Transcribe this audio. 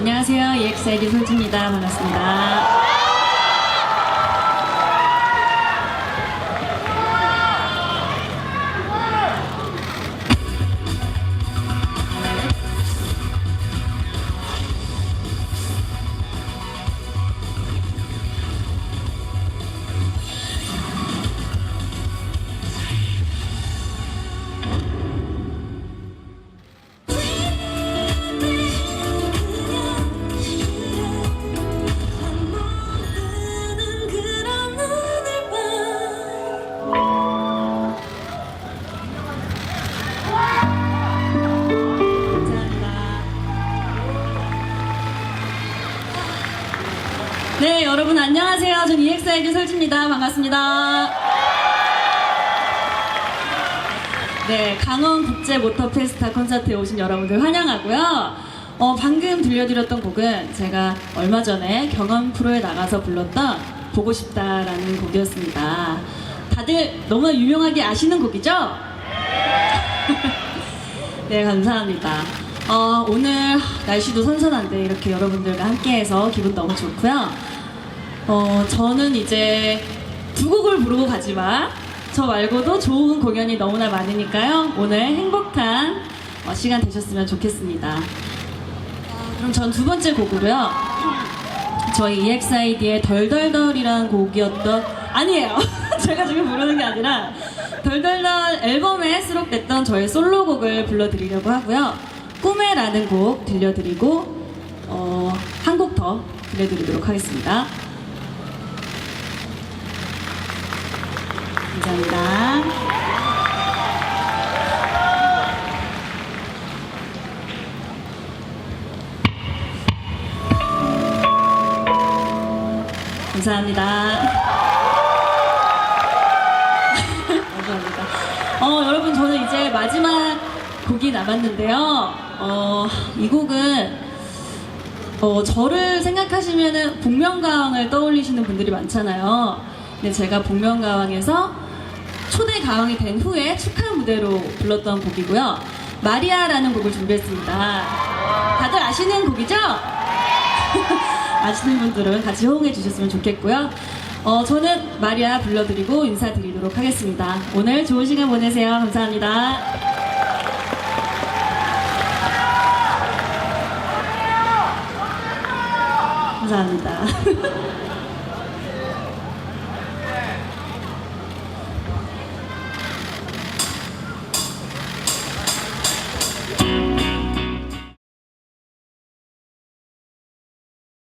안녕하세요. EXID 솔지입니다. 반갑습니다. 네, 여러분 안녕하세요. 전 EXID 솔지입니다. 반갑습니다. 네, 강원 국제 모터 페스타 콘서트에 오신 여러분들 환영하고요. 어, 방금 들려드렸던 곡은 제가 얼마 전에 경험 프로에 나가서 불렀던 보고 싶다라는 곡이었습니다. 다들 너무나 유명하게 아시는 곡이죠? 네, 감사합니다. 어, 오늘 날씨도 선선한데 이렇게 여러분들과 함께해서 기분 너무 좋고요. 어, 저는 이제 두 곡을 부르고 가지만 저 말고도 좋은 공연이 너무나 많으니까요. 오늘 행복한 어, 시간 되셨으면 좋겠습니다. 어, 그럼 전 두 번째 곡으로요. 저희 EXID의 덜덜덜이라는 곡이었던 아니에요. 제가 지금 부르는 게 아니라 덜덜덜 앨범에 수록됐던 저의 솔로곡을 불러드리려고 하고요. 꿈에라는 곡 들려드리고 어, 한 곡 더 들려드리도록 하겠습니다. 감사합니다. 감사합니다. 곡이 남았는데요. 어, 이 곡은 어, 저를 생각하시면은 복면가왕을 떠올리시는 분들이 많잖아요. 근데 제가 복면가왕에서 초대 가왕이 된 후에 축하 무대로 불렀던 곡이고요. 마리아라는 곡을 준비했습니다. 다들 아시는 곡이죠? 아시는 분들은 같이 호응해 주셨으면 좋겠고요. 어, 저는 마리아 불러드리고 인사드리도록 하겠습니다. 오늘 좋은 시간 보내세요. 감사합니다. 감사합니다.